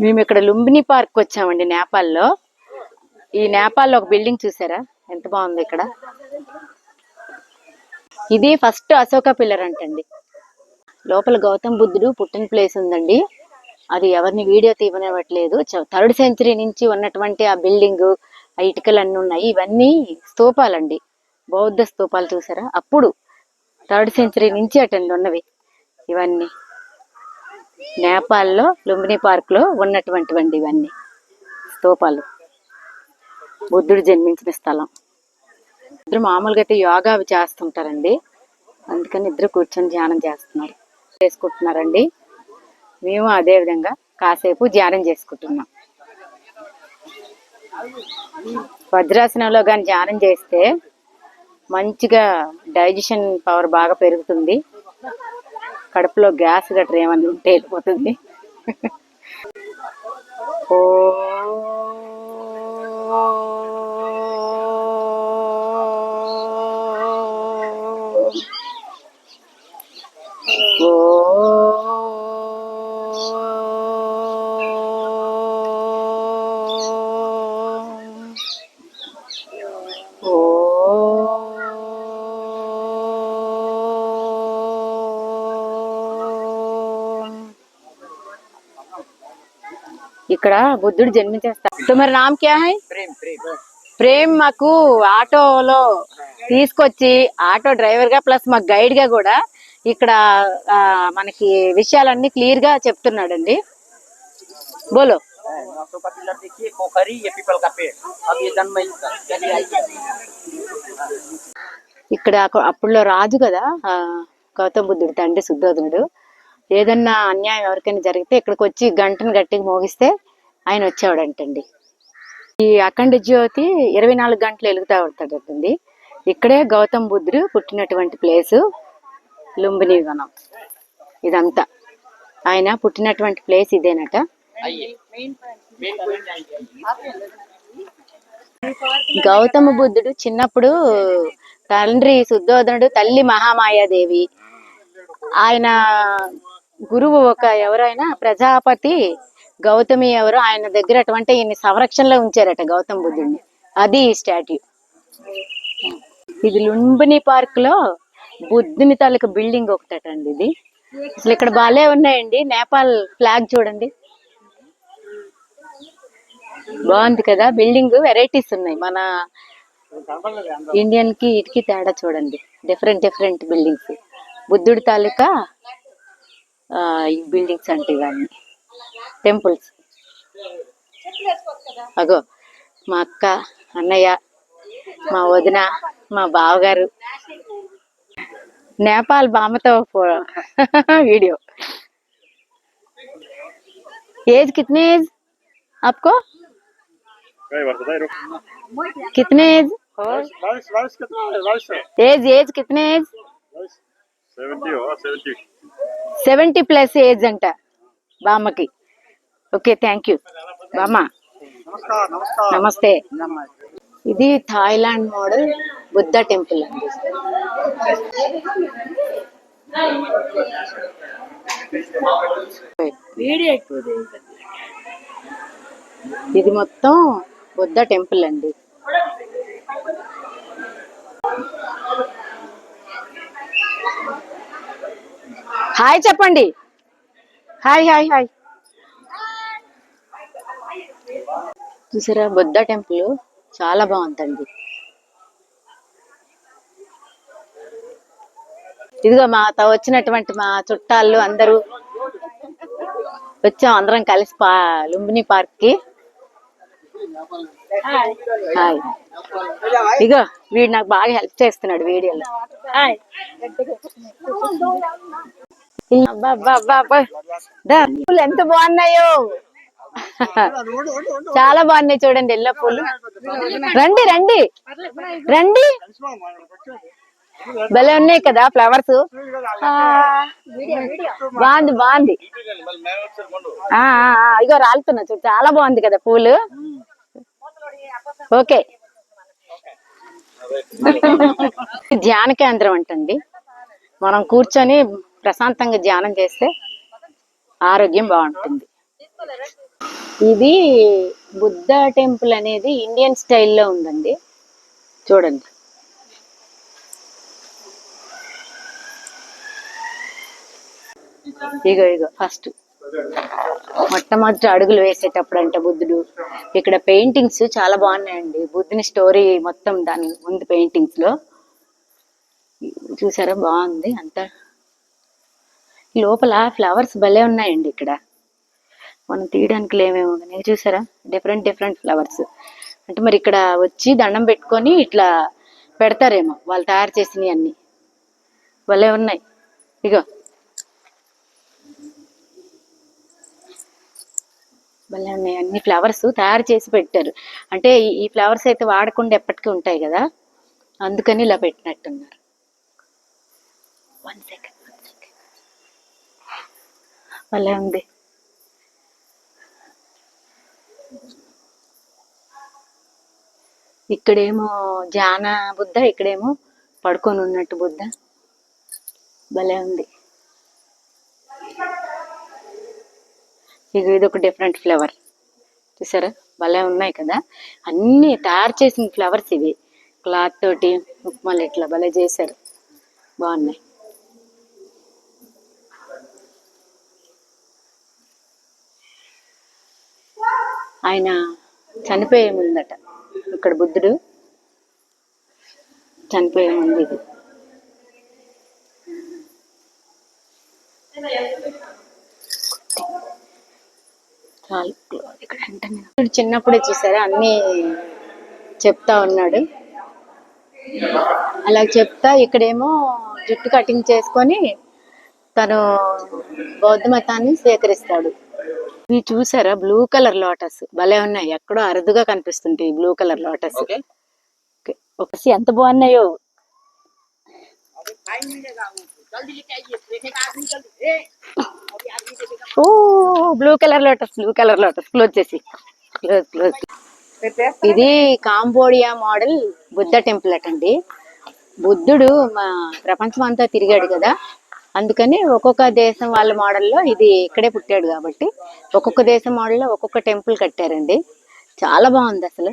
మేము ఇక్కడ లుంబిని పార్క్ వచ్చామండి నేపాల్లో. ఈ నేపాల్లో ఒక బిల్డింగ్ చూసారా? ఎంత బాగుంది ఇక్కడ. ఇది ఫస్ట్ అశోక పిల్లర్ అంటండి. లోపల గౌతమ్ బుద్ధుడు పుట్టిన ప్లేస్ ఉందండి. అది ఎవరిని వీడియో తీయనివ్వట్లేదు. థర్డ్ సెంచరీ నుంచి ఉన్నటువంటి ఆ బిల్డింగ్ ఆ ఇటుకలు అన్నీ ఉన్నాయి. ఇవన్నీ స్తూపాలండి. బౌద్ధ స్తూపాలు చూసారా? అప్పుడు థర్డ్ సెంచరీ నుంచి అటండి ఉన్నవి ఇవన్నీ. నేపాల్లో లుంబిని పార్క్లో ఉన్నటువంటివండి ఇవన్నీ. స్తూపాలు. బుద్ధుడు జన్మించిన స్థలం. ఇద్దరు మామూలుగా అయితే యోగా అవి చేస్తుంటారండి. అందుకని ఇద్దరు కూర్చొని ధ్యానం చేస్తున్నారు. చేసుకుంటున్నారండి. మేము అదే విధంగా కాసేపు ధ్యానం చేసుకుంటున్నాం. వజ్రాసనంలో కానీ ధ్యానం చేస్తే మంచిగా డైజెషన్ పవర్ బాగా పెరుగుతుంది. కడుపులో గ్యాస్ గట్రా ఏమన్నా ఉంటే వెళ్ళిపోతుంది. ఓ ఇక్కడ బుద్ధుడు జన్మించేస్తారు తుమరి నామ్ క్యా హై ప్రేమ్ మాకు ఆటోలో తీసుకొచ్చి ఆటో డ్రైవర్ గా ప్లస్ మాకు గైడ్ గా కూడా ఇక్కడ ఆ, మనకి విషయాలన్నీ క్లియర్ గా చెప్తున్నాడండి బోలో नौ का पिलर देखिए पोखरी ये पीपल का पेड़ अब ये जन्म चलिए आइए ఇక్కడ అక- అప్పుడులో రాజు కదా ఆ, గౌతమ బుద్ధుడు తండ్రి శుద్ధోధనుడు ఏదన్నా అన్యాయం ఎవరికైనా జరిగితే ఇక్కడికి వచ్చి గంటను గట్టిగా మోగిస్తే ఆయన వచ్చేవాడంటండి. ఈ అఖండ జ్యోతి ఇరవై నాలుగు గంటలు వెలుగుతా ఉంటాడంటండి ఇక్కడే గౌతమ్ బుద్ధుడు పుట్టినటువంటి ప్లేసు లుంబిని వనం. ఇదంతా. ఆయన పుట్టినటువంటి ప్లేస్ ఇదేనట. గౌతమ బుద్ధుడు చిన్నప్పుడు తండ్రి శుద్ధోధనుడు తల్లి మహామాయాదేవి. ఆయన గురువు ఒక ఎవరైనా ప్రజాపతి గౌతమి ఎవరు ఆయన దగ్గర అటువంటి ఈయన సంరక్షణలో ఉంచారట గౌతమ్ బుద్ధుడిని. అది ఈ స్టాట్యూ. ఇది లుంబిని పార్క్లో బుద్ధుని తాలూకు బిల్డింగ్ ఒకటండి ఇది. అసలు ఇక్కడ బాలే ఉన్నాయండి. నేపాల్ ఫ్లాగ్ చూడండి. బాగుంది కదా. బిల్డింగ్ వెరైటీస్ ఉన్నాయి. మన ఇండియన్కి ఇటుకి తేడా చూడండి. Different different buildings. బుద్ధుడి తాలూకా ఈ బిల్డింగ్స్ అంటే ఇవన్నీ. టెంపుల్స్ అగో మా అక్క అన్నయ్య మా వదిన మా బావగారు నేపాల్ బామ్మతో ఫో- వీడియో ఏజ్ కితనే ఏజ్ आपको कितने एज बाईस बाईस कितना है बाईस एज एज कितने एज सेवेंटी होगा सेवेंटी సెవెంటీ ప్లస్ ఏజ్ అంట బామ్మకి. Okay thank you. బామ్మ. నమస్తే. ఇది థాయిలాండ్ మోడల్ బుద్ధ టెంపుల్. అండి ఇది మొత్తం బుద్ధ టెంపుల్ అండి. హాయ్ చెప్పండి. Hi hi hi. చూసారా బుద్ధ టెంపుల్ చాలా బాగుందండి. ఇదిగో మాతో వచ్చినటువంటి మా చుట్టాలు అందరూ వచ్చాం అందరం కలిసి పా లుంబిని పార్క్కి హాయ్. ఇగో వీడు నాకు బాగా హెల్ప్ చేస్తున్నాడు వీడియోలో. పూలు ఎంత బాగున్నాయో. చాలా బాగున్నాయి చూడండి ఎల్లో పూలు. రండి రండి. రండి. భలే ఉన్నాయి కదా ఫ్లవర్స్. బాగుంది బాగుంది. ఆ, ఇగో రాలుతున్నా చూడు చాలా బాగుంది కదా పూలు. ఓకే. ధ్యాన కేంద్రం అంటండి. మనం కూర్చొని ప్రశాంతంగా ధ్యానం చేస్తే ఆరోగ్యం బాగుంటుంది. ఇది బుద్ధ టెంపుల్ అనేది ఇండియన్ స్టైల్లో ఉందండి. చూడండి. ఇగో ఇగో ఫస్ట్. మొట్టమొదటి అడుగులు వేసేటప్పుడు అంట బుద్ధుడు. ఇక్కడ పెయింటింగ్స్ చాలా బాగున్నాయండి. బుద్ధుని స్టోరీ మొత్తం దాని ఉంది పెయింటింగ్స్లో చూసారా? బాగుంది. అంతా లోపల ఫ్లవర్స్ భలే ఉన్నాయండి ఇక్కడ. మనం తీయడానికి లేమేమో కానీ చూసారా? Different different flowers. అంటే మరి ఇక్కడ వచ్చి దండం పెట్టుకొని ఇట్లా పెడతారేమో వాళ్ళు తయారు చేసినవి అన్ని. భలే ఉన్నాయి. ఇగో. భలే ఉన్నాయి. అన్ని ఫ్లవర్స్ తయారు చేసి పెట్టారు. అంటే ఈ- ఫ్లవర్స్ అయితే వాడకుండా ఎప్పటికీ ఉంటాయి కదా? అందుకని ఇలా పెట్టినట్టున్నారు. వన్ వన్ సెకండ్ భలే ఉంది ఇక్కడేమో జాన బుద్ధ ఇక్కడేమో పడుకొని ఉన్నట్టు బుద్ధ. భలే ఉంది. ఇక ఇది ఒక డిఫరెంట్ ఫ్లవర్ చూసారా? భలే ఉన్నాయి కదా? అన్ని తయారు చేసిన ఫ్లవర్స్ ఇవి. క్లాత్ తోటి ఉప్మాలు ఇట్లా భలే చేశారు. బాగున్నాయి. ఆయన చనిపోయే ముందట ఇక్కడ బుద్ధుడు చనిపోయే ముందు ఇది. చాలు ఇక్కడ వెంటనే చిన్నప్పుడే చూసారా అన్ని చెప్తా ఉన్నాడు. అలా చెప్తా ఇక్కడేమో జుట్టు కటింగ్ చేసుకొని తను బౌద్ధ మతాన్ని స్వీకరిస్తాడు. ఇవి చూసారా? Blue colour lotus. భలే ఉన్నాయి. ఎక్కడో అరుదుగా కనిపిస్తుంటాయి బ్లూ కలర్ లోటస్. ఒకసి ఎంత బాగున్నాయో. ఓ blue colour lotus blue colour lotus. Close చేసి. Close close. ఇది కాంబోడియా మోడల్ బుద్ధ టెంపుల్ అటండి. బుద్ధుడు మా ప్రపంచం అంతా తిరిగాడు కదా. అందుకని ఒక్కొక్క దేశం వాళ్ళ మోడల్లో ఇది ఇక్కడే పుట్టాడు కాబట్టి ఒక్కొక్క దేశం మోడల్లో ఒక్కొక్క టెంపుల్ కట్టారండి. చాలా బాగుంది అసలు.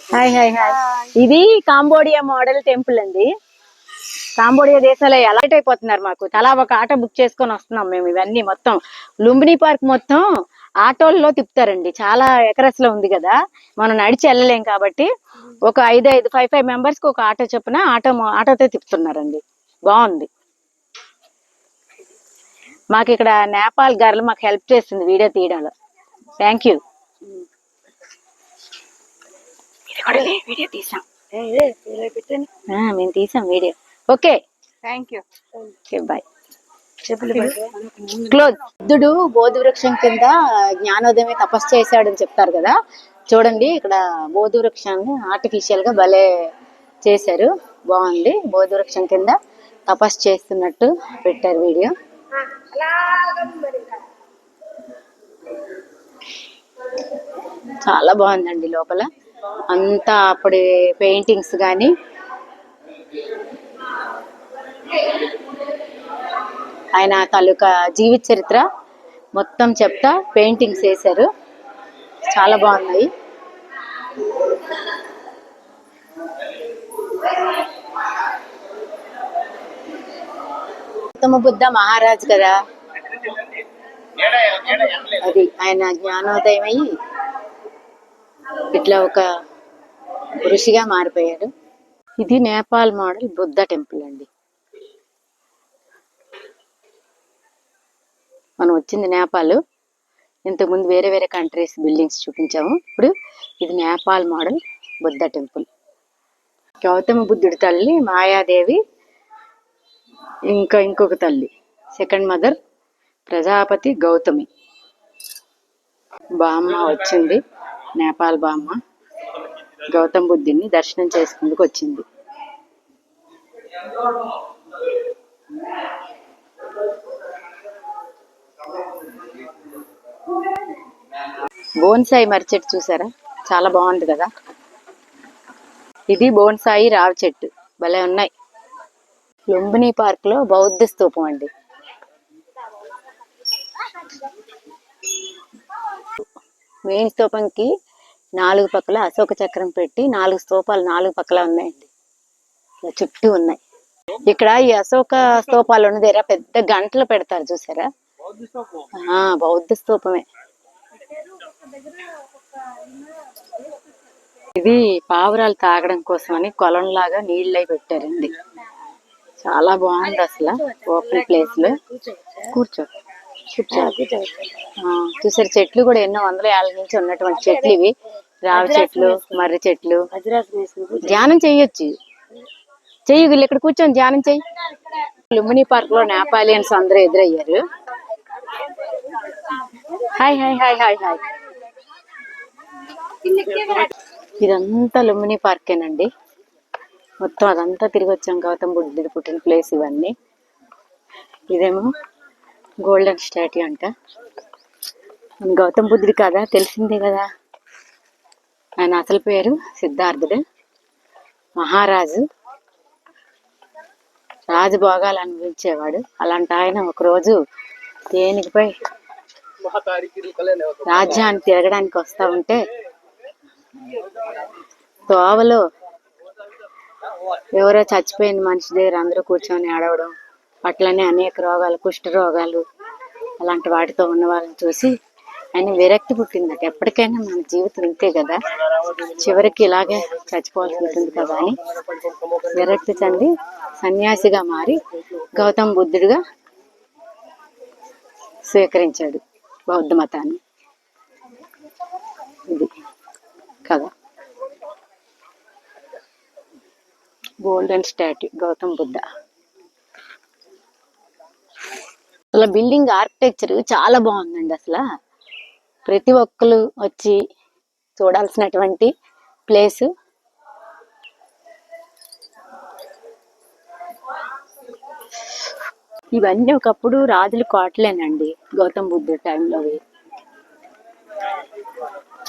Hi hi hi. ఇది కాంబోడియా మోడల్ టెంపుల్ అండి. కాంబోడియా దేశాలు అలర్ట్ అయిపోతున్నారు మాకు. తలా ఒక ఆటో బుక్ చేసుకొని వస్తున్నాం మేము ఇవన్నీ మొత్తం. లుంబిని పార్క్ మొత్తం ఆటోల్లో తిప్పుతారండి. చాలా ఎకరస్లో ఉంది కదా. మనం నడిచి వెళ్ళలేం కాబట్టి ఒక ఐదు ఐదు ఫైవ్ ఫైవ్ మెంబర్స్కి ఒక ఆటో చొప్పున ఆటో ఆటోతో తిప్పుతున్నారండి. బాగుంది. మాకు ఇక్కడ నేపాల్ గర్ల్ మాకు హెల్ప్ చేస్తుంది వీడియో తీయడంలో. థ్యాంక్ యూ వీడియో తీసాం. మేము తీసాం video. Okay thank you okay bye close బుద్ధుడు బోధి వృక్షం కింద జ్ఞానోదయమే తపస్సు చేశాడని చెప్తారు కదా. చూడండి ఇక్కడ బోధి వృక్షాన్ని ఆర్టిఫిషియల్గా భలే చేశారు. బాగుంది. బోధి వృక్షం కింద తపస్సు చేస్తున్నట్టు పెట్టారు వీడియో. చాలా బాగుందండి లోపల. అంతా అప్పుడు పెయింటింగ్స్ కానీ ఆయన తాలూకా జీవిత చరిత్ర మొత్తం చెప్తా పెయింటింగ్స్ వేశారు. చాలా బాగున్నాయి. గౌతమ బుద్ధ మహారాజ్ కదా. అది ఆయన జ్ఞానోదయం అయ్యి ఇట్లా ఒక ఋషిగా మారిపోయాడు. ఇది నేపాల్ మోడల్ బుద్ధ టెంపుల్ అండి. మనం వచ్చింది నేపాల్. ఇంతకుముందు వేరే వేరే కంట్రీస్ బిల్డింగ్స్ చూపించాము. ఇప్పుడు ఇది నేపాల్ మోడల్ బుద్ధ టెంపుల్. గౌతమ బుద్ధుడి తల్లి మాయాదేవి ఇంకా ఇంకొక తల్లి. Second mother Prajapati Gautami. బామ్మ వచ్చింది. నేపాల్ బామ్మ. గౌతమ్ బుద్ధుని దర్శనం చేసుకుందుకు వచ్చింది. బోన్సాయి మర్రి చెట్టు చూసారా? చాలా బాగుంది కదా? ఇది బోన్సాయి రావి చెట్టు. భలే ఉన్నాయి. లుంబిని పార్క్లో బౌద్ధ స్థూపం అండి. మెయిన్ స్థూపంకి నాలుగు పక్కల అశోక చక్రం పెట్టి నాలుగు స్థూపాలు నాలుగు పక్కల ఉన్నాయండి. ఇలా చుట్టూ ఉన్నాయి. ఇక్కడ ఈ అశోక స్థూపాలు ఉన్న దగ్గర పెద్ద గంటలు పెడతారు చూసారా? ఆ బౌద్ధ స్థూపమే. ఇది పావురాలు తాగడం కోసమని కొలంలాగా నీళ్ళై పెట్టారండి. చాలా బాగుంది అసలు ఓపెన్ ప్లేస్లో. కూర్చో చూసారు చెట్లు కూడా ఎన్నో వందల ఏళ్ళ నుంచి ఉన్నటువంటి చెట్లు ఇవి. రావి చెట్లు మర్రి చెట్లు. ధ్యానం చెయ్యొచ్చు చెయ్యి వీళ్ళు ఇక్కడ కూర్చొని ధ్యానం చెయ్యి. లుంబిని పార్క్లో నేపాలియన్స్ అందరూ ఎదురయ్యారు. Hi hi hi hi hi. ఇదంతా లుంబిని పార్కేనండి. మొత్తం అదంతా తిరిగి వచ్చాం. గౌతమ్ బుద్ధుడు పుట్టిన ప్లేస్ ఇవన్నీ. ఇదేమో గోల్డెన్ స్టాట్యూ అంట. గౌతమ్ బుద్ధుడు కదా తెలిసిందే కదా. ఆయన అసలు పేరు సిద్ధార్థుడు. మహారాజు. రాజభోగాలు అనుభవించేవాడు. అలాంటి ఆయన ఒకరోజు దేనికిపై రాజ్యాన్ని తిరగడానికి వస్తా ఉంటే తోవలో ఎవరో చచ్చిపోయిన మనిషి దగ్గర అందరూ కూర్చొని ఆడవడం అట్లనే అనేక రోగాలు కుష్ఠ రోగాలు అలాంటి వాటితో ఉన్న వాళ్ళని చూసి ఆయన విరక్తి పుట్టిందట. ఎప్పటికైనా మన జీవితం ఇంతే కదా. చివరికి ఇలాగే చచ్చిపోవాల్సి ఉంటుంది కదా అని విరక్తి చెంది సన్యాసిగా మారి గౌతమ్ బుద్ధుడిగా స్వీకరించాడు బౌద్ధ మతాన్ని. ఇది కదా గోల్డెన్ స్టాట్యూ గౌతమ్ బుద్ధ. అసలు బిల్డింగ్ ఆర్కిటెక్చర్ చాలా బాగుందండి అసలు. ప్రతి ఒక్కరు వచ్చి చూడాల్సినటువంటి ప్లేస్. ఇవన్నీ ఒకప్పుడు రాజుల కోటలేనండి గౌతమ్ బుద్ధుడు టైంలో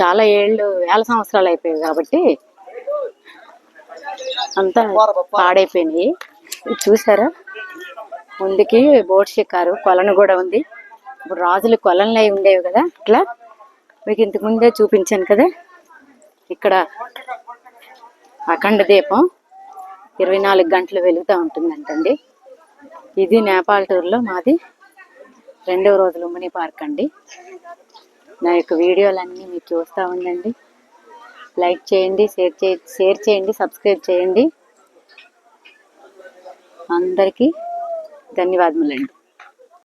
చాలా ఏళ్ళు వేల సంవత్సరాలు అయిపోయాయి కాబట్టి అంతా పాడైపోయినాయి. ఇది చూసారా? ముందుకి బోట్ షికారు కొలను కూడా ఉంది. ఇప్పుడు రాజులు కొలంలో ఉండేవి కదా? ఇట్లా మీకు ఇంతకు ముందే చూపించాను కదా? ఇక్కడ అఖండ దీపం ఇరవై నాలుగు గంటలు వెలుగుతూ ఉంటుందంటండి. ఇది నేపాల్ టూర్లో మాది రెండవ రోజు లుంబిని పార్క్ అండి. నా యొక్క వీడియోలన్నీ మీరు చూస్తూ ఉండండి. లైక్ చేయండి షేర్ చే షేర్ చేయండి సబ్స్క్రైబ్ చేయండి. అందరికీ ధన్యవాదములండి.